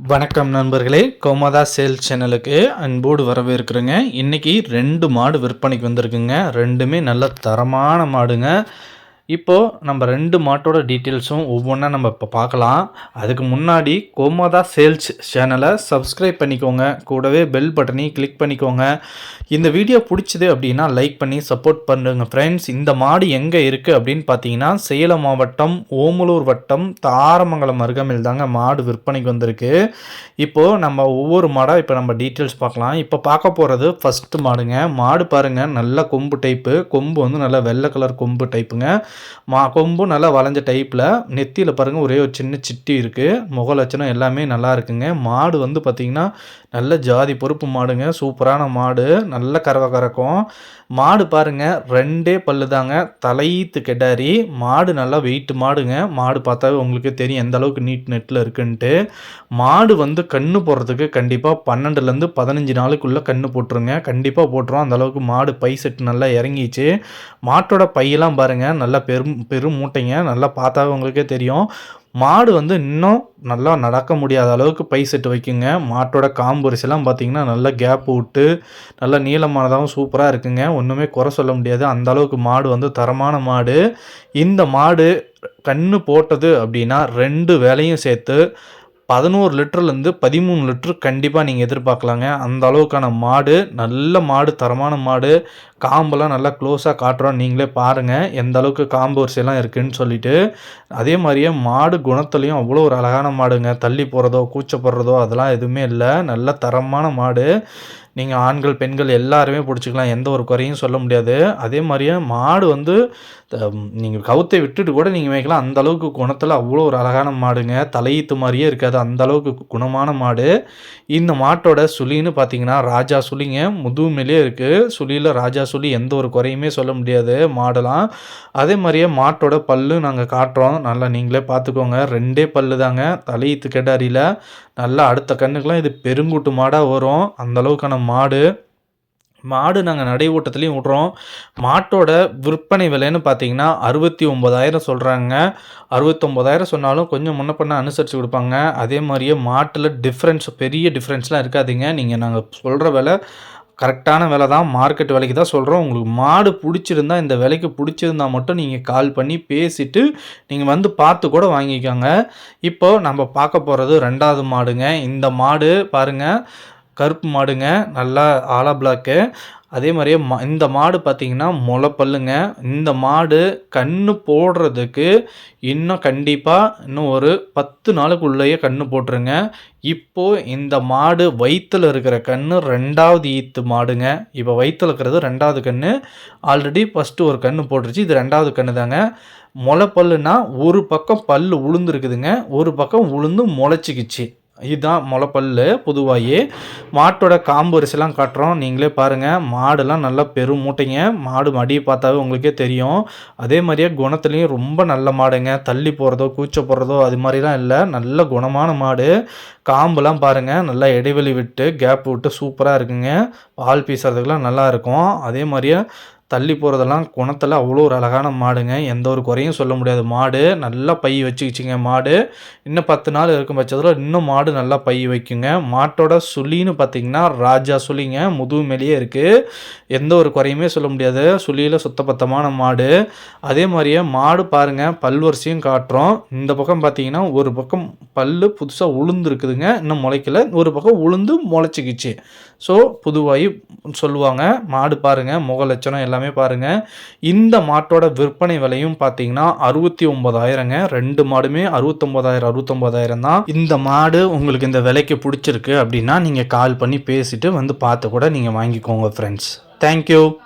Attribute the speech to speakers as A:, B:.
A: வணக்கம் நண்பர்களே. கோமாதா சேல் சேனலுக்கு அன்போடு வரவேற்கிறேங்க. இன்றைக்கி ரெண்டு மாடு விற்பனைக்கு வந்திருக்குங்க. ரெண்டுமே நல்ல தரமான மாடுங்க. இப்போது நம்ம ரெண்டு மாட்டோட டீட்டெயில்ஸும் ஒவ்வொன்றா நம்ம இப்போ பார்க்கலாம். அதுக்கு முன்னாடி கோமாதா சேல்ஸ் சேனலை சப்ஸ்கிரைப் பண்ணிக்கோங்க. கூடவே பெல் பட்டனையும் கிளிக் பண்ணிக்கோங்க. இந்த வீடியோ பிடிச்சது அப்படின்னா லைக் பண்ணி சப்போர்ட் பண்ணுங்க ஃப்ரெண்ட்ஸ் இந்த மாடு எங்கே இருக்குது அப்படின்னு பார்த்தீங்கன்னா சேலம் மாவட்டம் ஓமலூர் வட்டம் தாரமங்கலம் அருகாமையில் தாங்க மாடு விற்பனைக்கு வந்திருக்கு. இப்போது நம்ம ஒவ்வொரு மாடாக இப்போ நம்ம டீட்டெயில்ஸ் பார்க்கலாம். இப்போ பார்க்க போகிறது ஃபஸ்ட்டு மாடுங்க. மாடு பாருங்கள் நல்ல கொம்பு டைப்பு கொம்பு வந்து நல்ல வெள்ளை கலர் கொம்பு டைப்புங்க மா கொம்பும் நல்லா வளைஞ்ச டைப்பில் நெத்தியில் பாருங்கள் ஒரே ஒரு சின்ன சிட்டி இருக்குது முக லட்சணம் எல்லாமே நல்லா இருக்குங்க. மாடு வந்து பார்த்திங்கன்னா நல்ல ஜாதி பொறுப்பு மாடுங்க. சூப்பரான மாடு. நல்ல கறவை கறக்கும். மாடு பாருங்கள் ரெண்டே பல்லு தாங்க. தலையீத்து கெடாரி. மாடு நல்லா வெயிட் மாடுங்க. மாடு பார்த்தாவே உங்களுக்கு தெரியும் எந்த அளவுக்கு நீட் நெட்டில் இருக்குன்ட்டு. மாடு வந்து கண்ணு போடுறதுக்கு கண்டிப்பாக பன்னெண்டுலேருந்து பதினஞ்சு நாளுக்குள்ளே கண்ணு போட்டுருங்க. கண்டிப்பாக போட்டுரும். அந்த அளவுக்கு மாடு பை செட்டு நல்லா இறங்கிச்சு. மாட்டோட பையெல்லாம் பாருங்கள் நல்லா பெரும் பெரும் மூட்டைங்க. நல்லா பார்த்தாவே உங்களுக்கே தெரியும். மாடு வந்து இன்னும் நல்லா நடக்க முடியாத அளவுக்கு பை செட்டு வைக்குங்க. மாட்டோட காம்பரிசெல்லாம் பார்த்தீங்கன்னா நல்லா கேப் விட்டு நல்லா நீளமானதாகவும் சூப்பராக இருக்குங்க. ஒன்றுமே குறை சொல்ல முடியாது. அந்த அளவுக்கு மாடு வந்து தரமான மாடு. இந்த மாடு கன்று போட்டது அப்படின்னா ரெண்டு வேலையும் சேர்த்து பதினோரு லிட்டர்லேருந்து பதிமூணு லிட்டர் கண்டிப்பாக நீங்கள் எதிர்பார்க்கலாங்க. அந்த அளவுக்கான மாடு நல்ல மாடு தரமான மாடு. காம்பெல்லாம் நல்லா க்ளோஸாக காட்டுறோம். நீங்களே பாருங்கள் எந்த அளவுக்கு காம்பு வரிசையெல்லாம் இருக்குதுன்னு சொல்லிட்டு. அதே மாதிரியே மாடு குணத்துலேயும் அவ்வளோ ஒரு அழகான மாடுங்க. தள்ளி போகிறதோ கூச்சப்படுறதோ அதெல்லாம் எதுவுமே இல்லை. நல்ல தரமான மாடு. நீங்கள் ஆண்கள் பெண்கள் எல்லாருமே பிடிச்சிக்கலாம் எந்த ஒரு குறையும் சொல்ல முடியாது. அதே மாதிரியே மாடு வந்து நீங்கள் கவுத்தை விட்டுட்டு கூட நீங்கள் வைக்கலாம் அந்த அளவுக்கு குணத்தில் அவ்வளோ ஒரு அழகான மாடுங்க. தலையீத்து மாதிரியே இருக்காது. அந்த அளவுக்கு குணமான மாடு. இந்த மாட்டோட சுழின்னு பார்த்தீங்கன்னா ராஜா சுழிங்க முதுமையிலே இருக்குது சுழியில் ராஜா சுழி எந்த ஒரு குறையுமே சொல்ல முடியாது மாடெல்லாம். அதே மாதிரியே மாட்டோட பல்லு நாங்கள் காட்டுறோம். நல்லா நீங்களே பார்த்துக்கோங்க ரெண்டே பல்லு தாங்க தலையீத்து கெடாரியில். நல்லா அடுத்த கண்ணுக்கெலாம் இது பெருங்குட்டு மாடாக வரும். அந்த அளவுக்கான மாடு மாடு நாங்கள் நடை ஓட்டத்துலேயும் விட்றோம். மாட்டோட விற்பனை விலைன்னு பார்த்தீங்கன்னா அறுபத்தி ஒம்பதாயிரம் சொல்கிறாங்க அறுபத்தொம்பதாயிரம் சொன்னாலும் கொஞ்சம் முன்ன பண்ண அனுசரித்து கொடுப்பாங்க. அதே மாதிரியே மாட்டில் டிஃப்ரென்ஸ் பெரிய டிஃப்ரென்ஸ்லாம் இருக்காதிங்க. நீங்கள் நாங்கள் சொல்கிற விலை கரெக்டான விலை தான். மார்க்கெட் விலைக்கு தான் சொல்கிறோம் உங்களுக்கு மாடு பிடிச்சிருந்தா இந்த விலைக்கு பிடிச்சிருந்தா மட்டும் நீங்கள் கால் பண்ணி பேசிவிட்டு நீங்கள் வந்து பார்த்து கூட வாங்கிக்கோங்க. இப்போது நம்ம பார்க்க போகிறது ரெண்டாவது மாடுங்க. இந்த மாடு பாருங்கள் கருப்பு மாடுங்க நல்லா ஆலா பிளாக்கு அதே மாதிரியே மா இந்த மாடு பார்த்திங்கன்னா முளைப்பல்லுங்க இந்த மாடு கன்று போடுறதுக்கு இன்னும் கண்டிப்பாக இன்னும் ஒரு பத்து நாளுக்குள்ளேயே கன்று போட்டுருங்க. இப்போது இந்த மாடு வயிற்றில் இருக்கிற கன்று ரெண்டாவது ஈத்து மாடுங்க. இப்போ வயிற்றில் இருக்கிறது ரெண்டாவது கன்று ஆல்ரெடி ஃபஸ்ட்டு ஒரு கன்று போட்டுருச்சு இது ரெண்டாவது கன்று தாங்க. முளைப்பல்லுனா ஒரு பக்கம் பல் உளுந்துருக்குதுங்க ஒரு பக்கம் உளுந்து முளைச்சிக்கிச்சு. இதுதான் முளைப்பல்லு பொதுவாகவே மாட்டோட காம்பு அரிசிலாம் காட்டுறோம். நீங்களே பாருங்கள் மாடுலாம் நல்லா பெரும் மூட்டைங்க. மாடு மடியை பார்த்தாவே உங்களுக்கே தெரியும். அதே மாதிரியே குணத்துலேயும் ரொம்ப நல்ல மாடுங்க. தள்ளி போகிறதோ கூச்ச போடுறதோ அது மாதிரிலாம் இல்லை. நல்ல குணமான மாடு. காம்புலாம் பாருங்கள் நல்லா இடைவெளி விட்டு கேப் விட்டு சூப்பராக இருக்குங்க. பால் பீசுறதுக்கெலாம் நல்லாயிருக்கும் அதே மாதிரியே தள்ளி போகிறதெல்லாம் குணத்தில் அவ்வளோ ஒரு அழகான மாடுங்க. எந்த ஒரு குறையும் சொல்ல முடியாது. மாடு நல்லா பை வச்சுக்கிச்சிங்க. மாடு இன்னும் பத்து நாள் இருக்கும் பட்சத்தில் இன்னும் மாடு நல்லா பை வைக்குங்க. மாட்டோட சுழின்னு பார்த்தீங்கன்னா ராஜா சுழிங்க. முதுகு மேலேயே இருக்குது எந்த ஒரு குறையுமே சொல்ல முடியாது. சுழியில் சுத்தபத்தமான மாடு. அதே மாதிரியே மாடு பாருங்கள் பல்வரிசையும் காட்டுறோம். இந்த பக்கம் பார்த்தீங்கன்னா ஒரு பக்கம் பல் புதுசாக உளுந்து இருக்குதுங்க இன்னும் முளைக்கல. ஒரு பக்கம் உளுந்து முளைச்சிக்கிச்சு. ஸோ புதுவாகி சொல்லுவாங்க. மாடு பாருங்கள் முக லட்சணம் எல்லாம் பாருங்கள் இந்த மாட்டோட விற்பனை விலையும் பார்த்தீங்கன்னா அறுபத்தி ஒன்பதாயிரங்க ரெண்டு மாடுமே அறுபத்தொம்பதாயிரம் அறுபத்தொம்பதாயிரம் தான். இந்த மாடு உங்களுக்கு இந்த விலைக்கு பிடிச்சிருக்கு அப்படின்னா நீங்கள் கால் பண்ணி பேசிட்டு வந்து பார்த்து கூட நீங்கள் வாங்கிக்கோங்க ஃப்ரெண்ட்ஸ் தேங்க்யூ